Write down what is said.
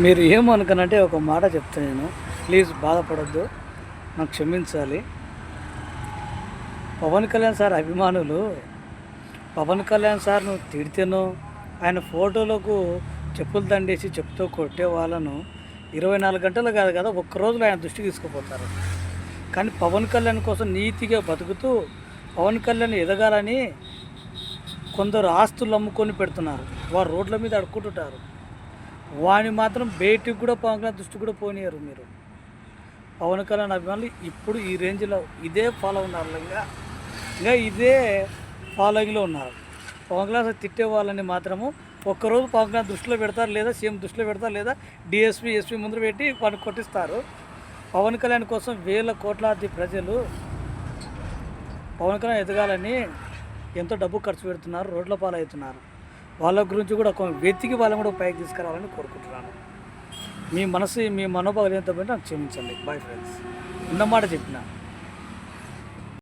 మీరు ఏమనుకనంటే ఒక మాట చెప్తాను నేను. ప్లీజ్ బాధపడద్దు. నాకు క్షమించాలి. పవన్ కళ్యాణ్ సార్ అభిమానులు. పవన్ కళ్యాణ్ సార్ నువ్వు తిడితేనో ఆయన ఫోటోలకు చెప్పులు దండేసి చెప్పుతో కొట్టే వాళ్ళను ఇరవై నాలుగు గంటలు కాదు కదా ఒక్క రోజులో ఆయన దృష్టికి తీసుకుపోతారు. కానీ పవన్ కళ్యాణ్ కోసం నీతిగా బతుకుతూ పవన్ కళ్యాణ్ ఎదగాలని కొందరు ఆస్తులు అమ్ముకొని పెడుతున్నారు. వారు రోడ్ల మీద అడుక్కుంటుంటారు. వాడిని మాత్రం బయటికి కూడా పవన్ కళ్యాణ్ దృష్టి కూడా పోనీయరు మీరు. పవన్ కళ్యాణ్ అభిమానులు ఇప్పుడు ఈ రేంజ్లో ఇదే ఫాలో ఉన్నారు. ఇంకా ఇంకా ఇదే ఫాలోయింగ్లో ఉన్నారు. పవన్ కళ్యాణ్ తిట్టే వాళ్ళని మాత్రము ఒక్కరోజు పవన్ కళ్యాణ్ దృష్టిలో పెడతారు లేదా సీఎం దృష్టిలో పెడతారు లేదా డిఎస్పీ ఎస్పీ ముందు పెట్టి వాడిని కొట్టిస్తారు. పవన్ కళ్యాణ్ కోసం వేల కోట్లాది ప్రజలు పవన్ కళ్యాణ్ ఎదగాలని ఎంతో డబ్బు ఖర్చు పెడుతున్నారు రోడ్ల పాలవుతున్నారు. వాళ్ళ గురించి కూడా కొంచెం వెతికి వాళ్ళని కూడా పైకి తీసుకురావాలని కోరుకుంటున్నాను. మీ మనసు మీ మనోభావాలు ఎంత నాకు క్షమించండి. బాయ్ ఫ్రెండ్స్ ఉన్నమాట చెప్పినా.